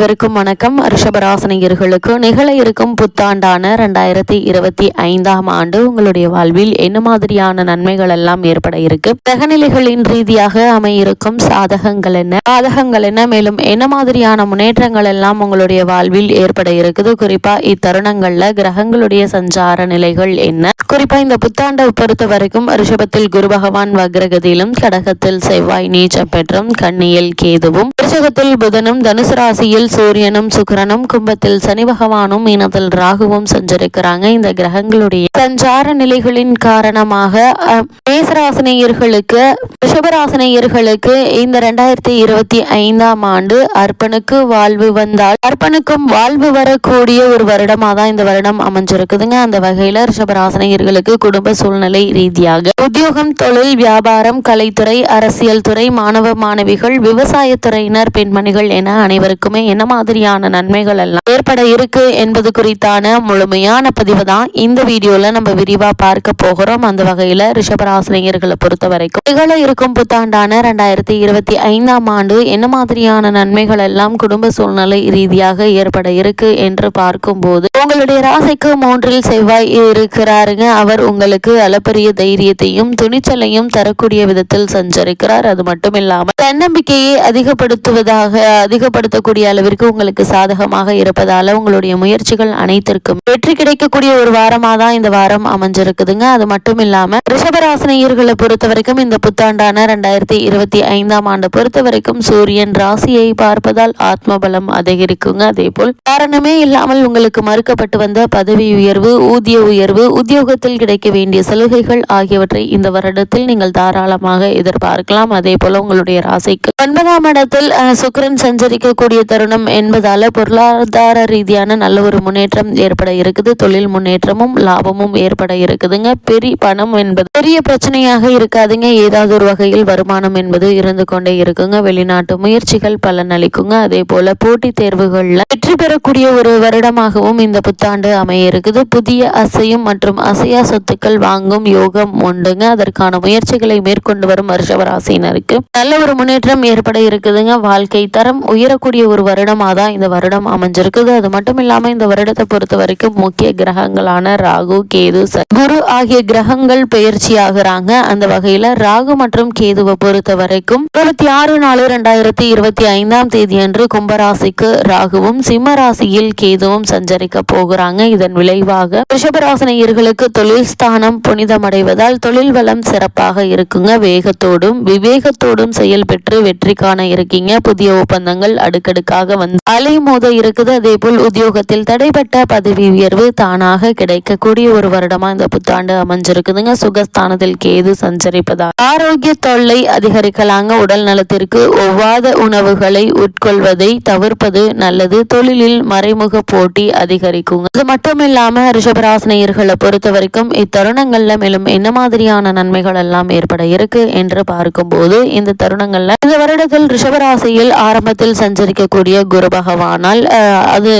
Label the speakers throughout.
Speaker 1: அனைவருக்கும் வணக்கம். ரிஷபராசனியர்களுக்கு நிகழ இருக்கும் புத்தாண்டான ரெண்டாயிரத்தி இருபத்தி ஐந்தாம் ஆண்டு உங்களுடைய வாழ்வில் என்ன மாதிரியான நன்மைகள் எல்லாம் ஏற்பட இருக்கு? கிரகநிலைகளின் ரீதியாக அமையிருக்கும் சாதகங்கள் என்ன? சாதகங்கள் என்ன? மேலும் என்ன மாதிரியான முன்னேற்றங்கள் எல்லாம் உங்களுடைய வாழ்வில் ஏற்பட இருக்குது? குறிப்பா இத்தருணங்கள்ல கிரகங்களுடைய சஞ்சார நிலைகள் என்ன? குறிப்பா இந்த புத்தாண்டை பொறுத்த வரைக்கும் ரிஷபத்தில் குரு பகவான் வக்ரகதியிலும் கடகத்தில் செவ்வாய் நீச்சம் பெற்றும் கண்ணியில் கேதுவும் ரிஷகத்தில் புதனும் தனுசு ராசியில் சூரியனும் சுக்கிரனும் கும்பத்தில் சனி பகவானும் மீனத்தில் ராகுவும் சஞ்சரிக்கிறாங்க. இந்த கிரகங்களுடைய சஞ்சார நிலைகளின் காரணமாக மேசராசினியர்களுக்கு ரிஷபராசினியர்களுக்கு இந்த ரெண்டாயிரத்தி இருபத்தி ஐந்தாம் ஆண்டு அர்ப்பனுக்கு வாழ்வு வந்தால் அர்ப்பனுக்கும் வாழ்வு வரக்கூடிய ஒரு வருடமா தான் இந்த வருடம் அமைஞ்சிருக்குதுங்க. அந்த வகையில ரிஷபராசினியர்களுக்கு குடும்ப சூழ்நிலை ரீதியாக உத்தியோகம் தொழில் வியாபாரம் கலைத்துறை அரசியல் துறை மாணவ மாணவிகள் விவசாயத்துறையினர் பெண்மணிகள் என அனைவருக்குமே என்ன மாதிரியான நன்மைகள் எல்லாம் ஏற்பட இருக்கு என்பது குறித்தான முழுமையான பதிவு தான் இந்த வீடியோல நம்ம விரிவா பார்க்க போகிறோம். அந்த வகையில ரிஷபராசினியர்களை பொறுத்த வரைக்கும் நிகழ இருக்கும் புத்தாண்டான ரெண்டாயிரத்தி இருபத்தி ஐந்தாம் ஆண்டு என்ன மாதிரியான நன்மைகள் எல்லாம் குடும்ப சூழ்நிலை ரீதியாக ஏற்பட இருக்கு என்று பார்க்கும்போது உங்களுடைய ராசிக்கு மூன்றில் செவ்வாய் இருக்கிறாருங்க. அவர் உங்களுக்கு அளப்பரிய தைரியத்தையும் துணிச்சலையும் தரக்கூடிய விதத்தில் சஞ்சரிக்கிறார். அது மட்டும் இல்லாமல் தன்னம்பிக்கையை அதிகப்படுத்துவதாக அதிகப்படுத்தக்கூடிய அளவிற்கு உங்களுக்கு சாதகமாக இருப்பதால உங்களுடைய முயற்சிகள் அனைத்திற்கும் வெற்றி கிடைக்கக்கூடிய ஒரு வாரமா தான் இந்த வாரம் அமைஞ்சிருக்குதுங்க. அது மட்டும் இல்லாம ரிஷபராசினியர்களை பொறுத்த வரைக்கும் இந்த புத்தாண்டான ரெண்டாயிரத்தி இருபத்தி ஐந்தாம் ஆண்டு பொறுத்த வரைக்கும் சூரியன் ராசியை பார்ப்பதால் ஆத்மபலம் அதிகரிக்குங்க. அதே போல் காரணமே இல்லாமல் உங்களுக்கு மறுக்கப்பட்டு வந்த பதவி உயர்வு ஊதிய உயர்வு உத்தியோகத்தில் கிடைக்க வேண்டிய சலுகைகள் ஆகியவற்றை இந்த வருடத்தில் நீங்கள் தாராளமாக எதிர்பார்க்கலாம். அதே போல உங்களுடைய ராசிக்கு ஒன்பதாம் இடத்தில் சுக்கரன் சுக்கிரன் சஞ்சரிக்கக்கூடிய தருணம் என்பதால பொருளாதார ரீதியான நல்ல ஒரு முன்னேற்றம் ஏற்பட இருக்குது. தொழில் முன்னேற்றமும் லாபமும் ஏற்பட இருக்குதுங்க. பெரிய பணம் என்பது பெரிய பிரச்சனையாக இருக்காதுங்க. ஏதாவது ஒரு வகையில் வருமானம் என்பது இருந்து கொண்டே இருக்குங்க. வெளிநாட்டு முயற்சிகள் பலன் அளிக்குங்க அதே போல போட்டித் தேர்வுகள்ல வெற்றி பெறக்கூடிய ஒரு வருடமாகவும் இந்த புத்தாண்டு அமைய இருக்குது. புதிய அசையும் மற்றும் அசையா சொத்துக்கள் வாங்கும் யோகம் உண்டுங்க. அதற்கான முயற்சிகளை மேற்கொண்டு வரும் வருஷவராசினருக்கு நல்ல ஒரு முன்னேற்றம் ஏற்பட இருக்குதுங்க. வாழ்க்கை தரம் உயரக்கூடிய ஒரு வருடம் வருடமாக தான் இந்த வருடம் அமைஞ்சிருக்குது. அது மட்டும் இல்லாமல் இந்த வருடத்தை பொறுத்த வரைக்கும் முக்கிய கிரகங்களான ராகு கேது குரு ஆகிய கிரகங்கள் பயிற்சி ஆகுறாங்க. அந்த வகையில் ராகு மற்றும் கேதுவை பொறுத்த வரைக்கும் இருபத்தி ஆறு நாலு ரெண்டாயிரத்தி இருபத்தி ஐந்தாம் தேதி அன்று கும்பராசிக்கு ராகுவும் சிம்ம ராசியில் கேதுவும் சஞ்சரிக்க போகிறாங்க. இதன் விளைவாக ரிஷபராசினியர்களுக்கு தொழில் ஸ்தானம் புனிதமடைவதால் தொழில் வளம் சிறப்பாக இருக்குங்க. வேகத்தோடும் விவேகத்தோடும் செயல்பெற்று வெற்றி காண இருக்கீங்க. புதிய ஒப்பந்தங்கள் அடுக்கடுக்காக வந்து அலைமோத இருக்குது. அதே போல் உத்தியோகத்தில் தடைப்பட்ட பதவி உயர்வு தானாக கிடைக்கக்கூடிய ஒரு வருடமா இந்த புத்தாண்டு அமைஞ்சிருக்குதுங்க. சுகஸ்தானத்தில் கேது சஞ்சரிப்பதா ஆரோக்கிய தொல்லை அதிகரிக்கலாங்க. உடல் நலத்திற்கு ஒவ்வாத உணவுகளை உட்கொள்வதை தவிர்ப்பது நல்லது. தொழிலில் மறைமுக போட்டி அதிகரிக்குங்க. அது மட்டும் இல்லாம ரிஷபராசினியர்களை பொறுத்த வரைக்கும் இத்தருணங்கள்ல மேலும் என்ன மாதிரியான நன்மைகள் எல்லாம் ஏற்பட இருக்கு என்று பார்க்கும்போது இந்த தருணங்கள்ல இந்த வருடத்தில் ரிஷபராசியில் ஆரம்பத்தில் சஞ்சரிக்கக்கூடிய குரு பகவானால் அது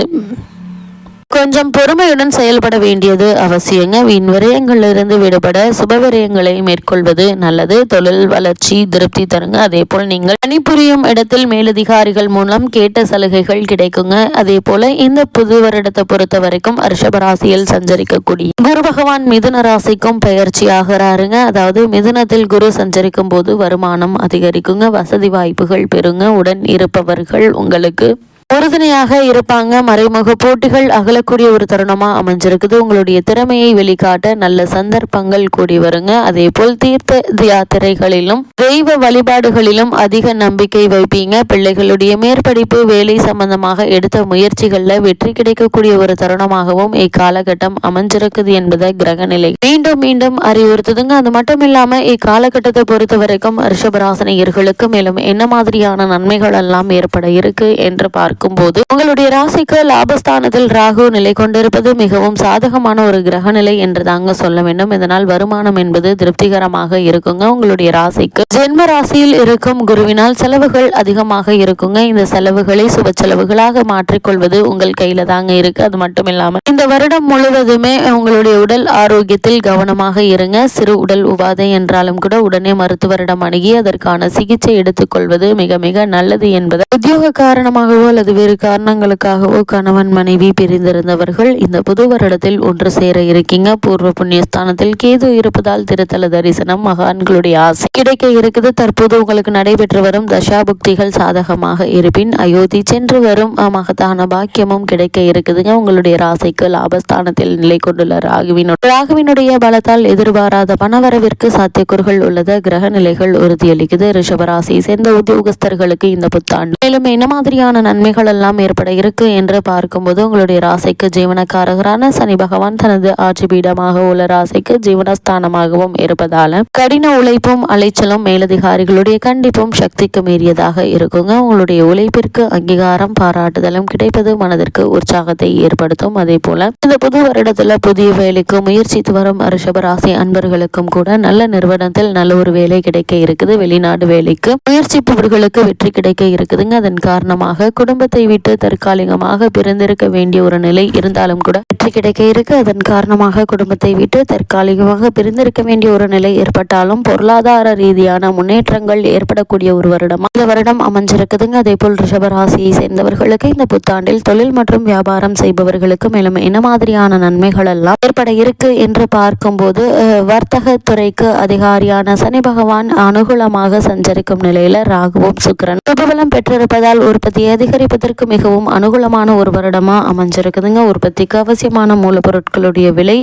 Speaker 1: கொஞ்சம் பொறுமையுடன் செயல்பட வேண்டியது அவசியங்க. வீண் விரயங்களிலிருந்து விடுபட சுப விரயங்களை மேற்கொள்வது நல்லது. தொழில் வளர்ச்சி திருப்தி தருங்க. அதே போல் நீங்கள் பணிபுரியும் இடத்தில் மேலதிகாரிகள் மூலம் கேட்ட சலுகைகள் கிடைக்குங்க. அதே போல இந்த புது வருடத்தை பொறுத்த வரைக்கும் ரிஷபராசியில் சஞ்சரிக்கக்கூடிய குரு பகவான் மிதுன ராசிக்கும் பயிற்சி ஆகிறாருங்க அதாவது மிதுனத்தில் குரு சஞ்சரிக்கும் போது வருமானம் அதிகரிக்குங்க. வசதி வாய்ப்புகள் பெறுங்க. உடன் இருப்பவர்கள் உங்களுக்கு உறுதுணையாக இருப்பாங்க. மறைமுக போட்டிகள் அகலக்கூடிய ஒரு தருணமா அமைஞ்சிருக்குது. உங்களுடைய திறமையை வெளிக்காட்ட நல்ல சந்தர்ப்பங்கள் கூடி வருங்க. அதே போல் தீர்த்த யாத்திரைகளிலும் தெய்வ வழிபாடுகளிலும் அதிக நம்பிக்கை வைப்பீங்க. பிள்ளைகளுடைய மேற்படிப்பு வேலை சம்பந்தமாக எடுத்த முயற்சிகள்ல வெற்றி கிடைக்கக்கூடிய ஒரு தருணமாகவும் இக்காலகட்டம் அமைஞ்சிருக்குது என்பதை கிரகநிலை மீண்டும் மீண்டும் அறிவுறுத்துதுங்க. அது மட்டும் இல்லாம இக்காலகட்டத்தை பொறுத்த வரைக்கும் ரிஷபராசனியர்களுக்கு மேலும் என்ன மாதிரியான நன்மைகள் எல்லாம் ஏற்பட இருக்கு என்று பார்க்க பார்க்கும்போது உங்களுடைய ராசிக்கு லாபஸ்தானத்தில் ராகு நிலை கொண்டிருப்பது மிகவும் சாதகமான ஒரு கிரக நிலை என்று தாங்க சொல்ல வேண்டும். இதனால் வருமானம் என்பது திருப்திகரமாக இருக்குங்க. உங்களுடைய ராசிக்கு ஜென்ம ராசியில் இருக்கும் குருவினால் செலவுகள் அதிகமாக இருக்குங்க. இந்த செலவுகளை சுப செலவுகளாக மாற்றிக்கொள்வது உங்கள் கையில தாங்க இருக்கு. அது மட்டும் இல்லாமல் இந்த வருடம் முழுவதுமே உங்களுடைய உடல் ஆரோக்கியத்தில் கவனமாக இருங்க. சிறு உடல் உபாதை என்றாலும் கூட உடனே மருத்துவரிடம் அணுகி அதற்கான சிகிச்சை எடுத்துக்கொள்வது மிக மிக நல்லது என்பது உத்தியோக காரணமாகவோ அல்லது பல்வேறு காரணங்களுக்காகவோ கணவன் மனைவி பிரிந்திருந்தவர்கள் இந்த புது வருடத்தில் ஒன்று சேர இருக்கீங்க. பூர்வ புண்ணியஸ்தானத்தில் கேது இருப்பதால் திருத்தல தரிசனம் மகான்களுடைய ஆசை. கிடைக்க இருக்குது. தற்போது உங்களுக்கு நடைபெற்று வரும் தசாபுக்திகள் சாதகமாக இருப்பின் அயோத்தி சென்று வரும். மகத்தான பாக்கியமும் கிடைக்க இருக்குதுங்க. உங்களுடைய ராசிக்கு லாபஸ்தானத்தில் நிலை கொண்டுள்ள ராகுவினுடைய ராகுவினுடைய பலத்தால் எதிர்பாராத பணவரவிற்கு சாத்தியக்கூறுகள் உள்ளது. கிரக நிலைகள் உறுதியளிக்குது. ரிஷபராசி சேர்ந்த உத்தியோகஸ்தர்களுக்கு இந்த புத்தாண்டு மேலும் என்ன மாதிரியான நன்மைகள் எல்லாம் ஏற்பட இருக்கு என்று பார்க்கும்போது உங்களுடைய ராசிக்கு ஜீவனக்காரகரான சனி பகவான் தனது ஆட்சி பீடமாக உள்ள ராசிக்கு ஜீவனஸ்தானமாகவும் இருப்பதால கடின உழைப்பும் அலைச்சலும் மேலதிகாரிகளுடைய கண்டிப்பும் சக்திக்கு மீறியதாக இருக்குங்க. உங்களுடைய உழைப்பிற்கு அங்கீகாரம் பாராட்டுதலும் கிடைப்பது மனதிற்கு உற்சாகத்தை ஏற்படுத்தும். அதே போல இந்த புது வருடத்துல புதிய வேலைக்கு முயற்சித்து வரும் ரிஷபராசி அன்பர்களுக்கும் கூட நல்ல நிறுவனத்தில் நல்ல ஒரு வேலை கிடைக்க இருக்குது. வெளிநாடு வேலைக்கு முயற்சிப்பவர்களுக்கு வெற்றி கிடைக்க இருக்குதுங்க. அதன் காரணமாக குடும்பத்தை விட்டு தற்காலிகமாக பிறந்திருக்க வேண்டிய ஒரு நிலை இருந்தாலும் கூட வெற்றி கிடைக்க இருக்கு. அதன் காரணமாக குடும்பத்தை விட்டு தற்காலிகமாக பிரிந்திருக்க வேண்டிய ஒரு நிலை ஏற்பட்டாலும் பொருளாதார ரீதியான முன்னேற்றங்கள் ஏற்படக்கூடிய ஒரு வருடம். இந்த வருடம் அமைஞ்சிருக்குதுங்க. அதே போல் ரிஷபராசியை சேர்ந்தவர்களுக்கு இந்த புத்தாண்டில் தொழில் மற்றும் வியாபாரம் செய்பவர்களுக்கு மேலும் என்ன மாதிரியான நன்மைகள் எல்லாம் ஏற்பட இருக்கு என்று பார்க்கும்போது வர்த்தக துறைக்கு அதிகாரியான சனி பகவான் அனுகூலமாக சஞ்சரிக்கும் நிலையில ராகுவும் சுக்கரன் பிரபலம் பெற்றிருப்பதால் உற்பத்தியை அதிகரிப்பதற்கு மிகவும் அனுகூலமான ஒரு வருடமா அமைஞ்சிருக்குதுங்க. உற்பத்திக்கு அவசியமான மூலப்பொருட்களுடைய விலை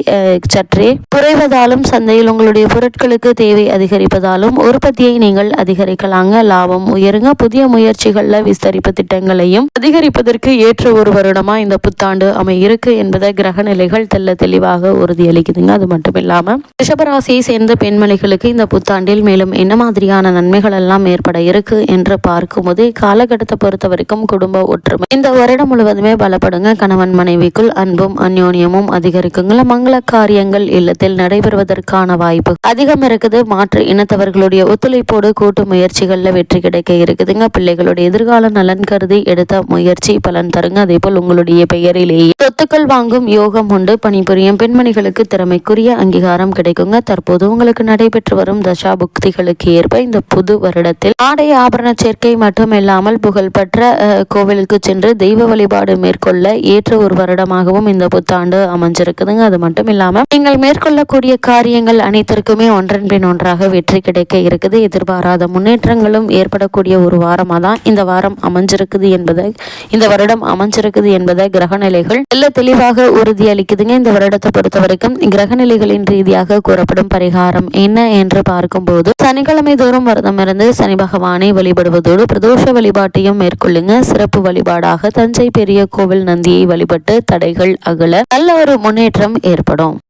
Speaker 1: சற்றே குறைவதாலும் சந்தையில் உங்களுடைய பொருட்களுக்கு தேவை அதிகரிப்பதாலும் உற்பத்தியை நீங்கள் அதிகரிக்கலாங்க. லாபம் உயருங்க. புதிய முயற்சிகள்ல விஸ்தரிப்பு திட்டங்களையும் அதிகரிப்பதற்கு ஏற்ற ஒரு வருடமா இந்த புத்தாண்டு அமை இருக்கு என்பதை கிரக நிலைகள் தெல்ல தெளிவாக உறுதியளிக்குதுங்க. அது மட்டும் இல்லாம ரிஷபராசியை சேர்ந்த பெண்மணிகளுக்கு இந்த புத்தாண்டில் மேலும் என்ன மாதிரியான நன்மைகள் எல்லாம் ஏற்பட இருக்கு என்று பார்க்கும்போது காலகட்டத்தை பொறுத்த வரைக்கும் குடும்ப ஒற்றுமை. இந்த வருடம் முழுவதுமே பலப்படுங்க. கணவன் மனைவிக்குள் அன்பும் அந்யோன்யமும் அதிகரிக்குங்கள. மங்கள காரியங்கள் இல்லத்தில் நடைபெறுவதற்கான வாய்ப்பு அதிகம் இருக்குது. மாற்று இனத்தவர்களுடைய ஒத்துழைப்போடு கூட்டு முயற்சிகள்ல வெற்றி கிடைக்க இருக்குதுங்க. பிள்ளைகளுடைய எதிர்கால நலன் கருதி எடுத்த முயற்சி பலன் தருங்க. அதே போல் உங்களுடைய பெயரிலேயே சொத்துக்கள் வாங்கும் யோகம் உண்டு. பணிபுரியும் பெண்மணிகளுக்கு திறமைக்குரிய அங்கீகாரம் கிடைக்குங்க. தற்போது உங்களுக்கு நடைபெற்று வரும் தசா புக்திகளுக்கு ஏற்ப இந்த புது வருடத்தில் ஆடை ஆபரண சேர்க்கை மட்டுமில்லாமல் புகழ்பெற்ற கோவிலுக்கு சென்று தெய்வ வழிபாடு மேற்கொள்ள ஏற்ற ஒரு வருடமாகவும் இந்த புத்தாண்டு அமைஞ்சிருக்குதுங்க. அது மட்டும் இல்லாம நீங்கள் மேற்கொள்ளக்கூடிய காரியங்கள் அனைத்திற்குமே ஒன்றன் பின் ஒன்றாக வெற்றி கிடைக்க இருக்குது. எதிர்பாராத முன்னேற்றங்களும் ஏற்படக்கூடிய ஒரு வாரமாக தான் இந்த வாரம் அமைஞ்சிருக்குது என்பதை இந்த வருடம் அமைஞ்சிருக்குது என்பதை கிரகநிலைகள் நல்ல தெளிவாக உறுதியளிக்குதுங்க. இந்த வருடத்தை பொறுத்த வரைக்கும் கிரகநிலைகளின் ரீதியாக கூறப்படும் பரிகாரம் என்ன என்று பார்க்கும்போது சனிக்கிழமை தோறும் விரதம் இருந்து சனி பகவானை வழிபடுவதோடு பிரதோஷ வழிபாட்டையும் மேற்கொள்ளுங்க. சிறப்பு சிறப்பு வழிபாடாக தஞ்சை பெரிய கோவில் நந்தியை வழிபட்டு தடைகள் அகல நல்ல ஒரு முன்னேற்றம் ஏற்படும்.